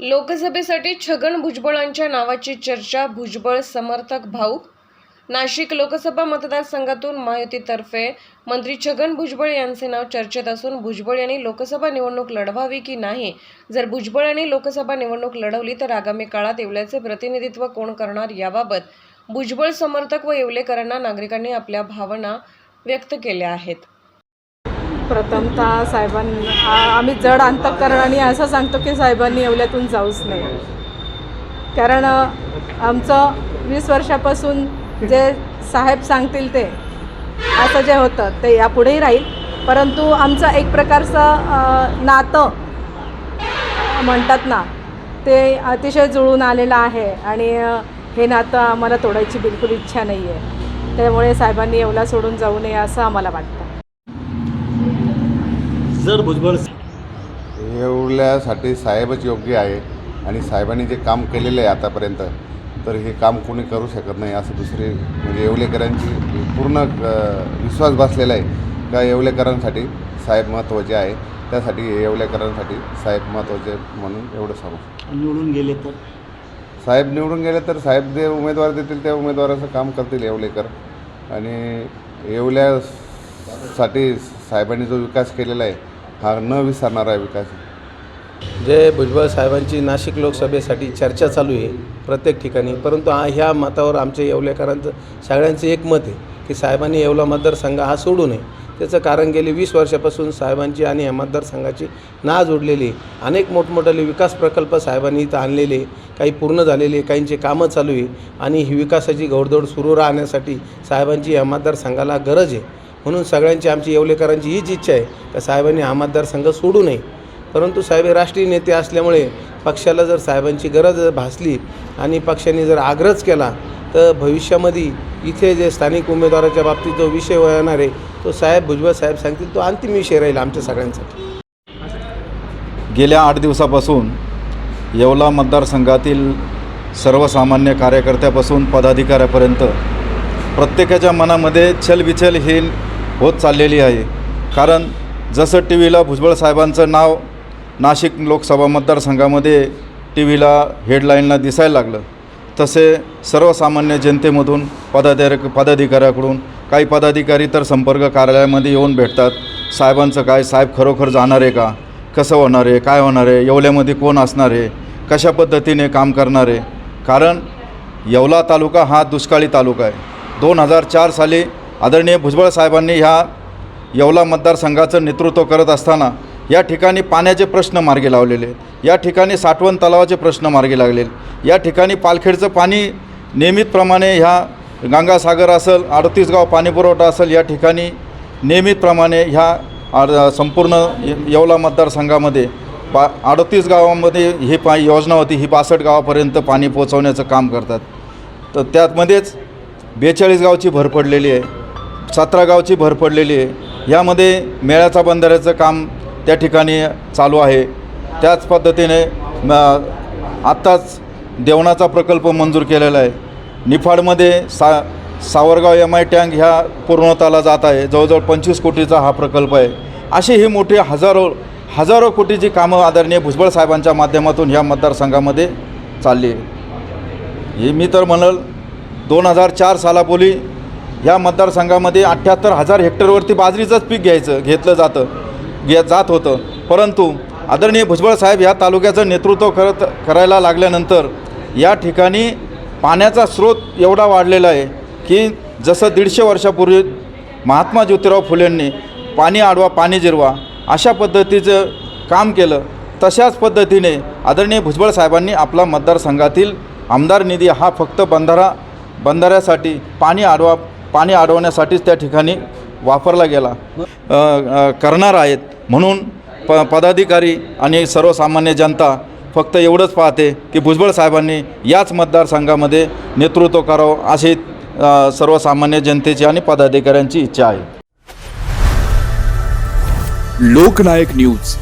लोकसभेसाठी छगन भुजबळांच्या नावाची चर्चा भुजबळ समर्थक भाऊक नाशिक लोकसभा मतदारसंघातून महायुतीतर्फे मंत्री छगन भुजबळ यांचे नाव चर्चेत असून भुजबळ यांनी लोकसभा निवडणूक लढवावी की नाही? जर भुजबळ यांनी लोकसभा निवडणूक लढवली तर आगामी काळात येवल्याचे प्रतिनिधित्व कोण करणार याबाबत भुजबळ समर्थक व येवलेकरांना नागरिकांनी आपल्या भावना व्यक्त केल्या आहेत. प्रथमतः साहेबांना आम्ही जड अंतकरणाने असं सांगतो की साहेबांनी येवल्यातून जाऊच नाही कारण आमचं वीस वर्षापासून जे साहेब सांगतील ते असं जे होतं ते यापुढेही राहील. परंतु आमचं एक प्रकारचं नातं म्हणतात ना ते अतिशय जुळून आलेलं आहे. आणि हे नातं आम्हाला तोडायची बिलकुल इच्छा नाही आहे त्यामुळे साहेबांनी येवला सोडून जाऊ नये असं आम्हाला वाटतं. जर भुजबळ एवढ्यासाठी साहेबच योग्य आहे आणि साहेबांनी जे काम केलेलं आहे आतापर्यंत तर हे काम कोणी करू शकत नाही असं दुसरे म्हणजे येवलेकरांची पूर्ण विश्वास बसलेला आहे का येवलेकरांसाठी साहेब महत्त्वाचे आहे. त्यासाठी येवलेकरांसाठी साहेब महत्त्वाचे म्हणून एवढं सांगू. निवडून गेले तर? साहेब निवडून गेले तर साहेब जे उमेदवार देतील त्या उमेदवाराचं काम करतील येवलेकर. आणि येवल्यासाठी साहेबांनी जो विकास केलेला आहे हा न विसरणारा विकास. आहे जे भुजबळ साहेबांची नाशिक लोकसभेसाठी चर्चा चालू आहे प्रत्येक ठिकाणी. परंतु हा ह्या मतावर आमच्या येवलेकरांचं सगळ्यांचं एक मत आहे की साहेबांनी येवला मतदारसंघ हा सोडू नये. त्याचं कारण गेली वीस वर्षापासून साहेबांची आणि या मतदारसंघाची ना जोडलेली आहे. अनेक मोठमोठाले विकास प्रकल्प साहेबांनी इथं आणलेले काही पूर्ण झालेले काहींचे कामं चालू आहे. आणि ही विकासाची घोडदौड सुरू राहण्यासाठी साहेबांची या मतदारसंघाला गरज आहे. म्हणून सगळ्यांची आमची येवलेकरांची हीच इच्छा आहे का साहेबांनी हा मतदारसंघ सोडू नये. परंतु साहेब हे राष्ट्रीय नेते असल्यामुळे पक्षाला जर साहेबांची गरज भासली आणि पक्षाने जर आग्रहच केला तर भविष्यामध्ये इथे जे स्थानिक उमेदवाराच्या बाबतीत जो विषय येणार आहे तो साहेब भुजबळ साहेब सांगतील तो अंतिम विषय राहील आमच्या सगळ्यांसाठी. गेल्या आठ दिवसापासून येवला मतदारसंघातील सर्वसामान्य कार्यकर्त्यापासून पदाधिकाऱ्यापर्यंत प्रत्येकाच्या मनामध्ये छलबिछल होत चाललेली आहे. कारण जसं टी व्हीला भुजबळ साहेबांचं नाव नाशिक लोकसभा मतदारसंघामध्ये टी व्हीला हेडलाईनला दिसायला लागलं तसे सर्वसामान्य जनतेमधून पदाधिकारी पदाधिकाऱ्याकडून काही पदाधिकारी तर संपर्क कार्यालयामध्ये येऊन भेटतात. साहेबांचं काय? साहेब खरोखर जाणार आहे का? कसं होणार आहे? काय होणार आहे? येवल्यामध्ये कोण असणार आहे? कशा पद्धतीने काम करणार आहे? कारण येवला तालुका हा दुष्काळी तालुका आहे. दोन हजार चार साली आदरणीय भुजबळ साहेबांनी ह्या येवला मतदारसंघाचं नेतृत्व करत असताना या ठिकाणी पाण्याचे प्रश्न मार्गी लावलेले या ठिकाणी साठवण तलावाचे प्रश्न मार्गी लागलेले या ठिकाणी पालखेडचं पाणी नियमितप्रमाणे ह्या गंगासागर असेल अडतीस गाव पाणीपुरवठा असेल या ठिकाणी नियमितप्रमाणे ह्या संपूर्ण येवला मतदारसंघामध्ये पा अडतीस गावामध्ये ही पा योजना होती ही बासष्ट गावापर्यंत पाणी पोचवण्याचं काम करतात. तर त्यातमध्येच बेचाळीस गावची भर पडलेली आहे सतरा गावची भर पडलेली आहे. यामध्ये मेळ्याचा बंधाऱ्याचं काम त्या ठिकाणी चालू आहे. त्याच पद्धतीने आत्ताच देवणाचा प्रकल्प मंजूर केलेला आहे. निफाडमध्ये सा सावरगाव एम आय टँक ह्या पूर्णताला जात आहे. जवळजवळ पंचवीस कोटीचा हा प्रकल्प आहे. अशी ही मोठी हजारो हजारो कोटीची कामं आदरणीय भुजबळ साहेबांच्या माध्यमातून ह्या मतदारसंघामध्ये चालली आहे. हे मी तर म्हणल दोन हजार चार सालापूर्वी ह्या मतदारसंघामध्ये अठ्ठ्याहत्तर हजार हेक्टरवरती बाजरीचंच पीक घ्यायचं घेतलं जातं घे जात होतं. परंतु आदरणीय भुजबळ साहेब ह्या तालुक्याचं नेतृत्व करत करायला लागल्यानंतर या ठिकाणी पाण्याचा स्रोत एवढा वाढलेला आहे की जसं दीडशे वर्षापूर्वी महात्मा ज्योतिराव फुलेंनी पाणी आडवा पाणी जिरवा अशा पद्धतीचं काम केलं तशाच पद्धतीने आदरणीय भुजबळ साहेबांनी आपला मतदारसंघातील आमदार निधी हा फक्त बंधारा बंधाऱ्यासाठी पाणी आडवा पाणी अडवण्यासाठीच त्या ठिकाणी वापरला गेला. करणार आहेत. म्हणून प पदाधिकारी आणि सर्वसामान्य जनता फक्त एवढंच पाहते की भुजबळ साहेबांनी याच मतदारसंघामध्ये नेतृत्व करावं अशी सर्वसामान्य जनतेची आणि पदाधिकाऱ्यांची इच्छा आहे. लोकनायक न्यूज.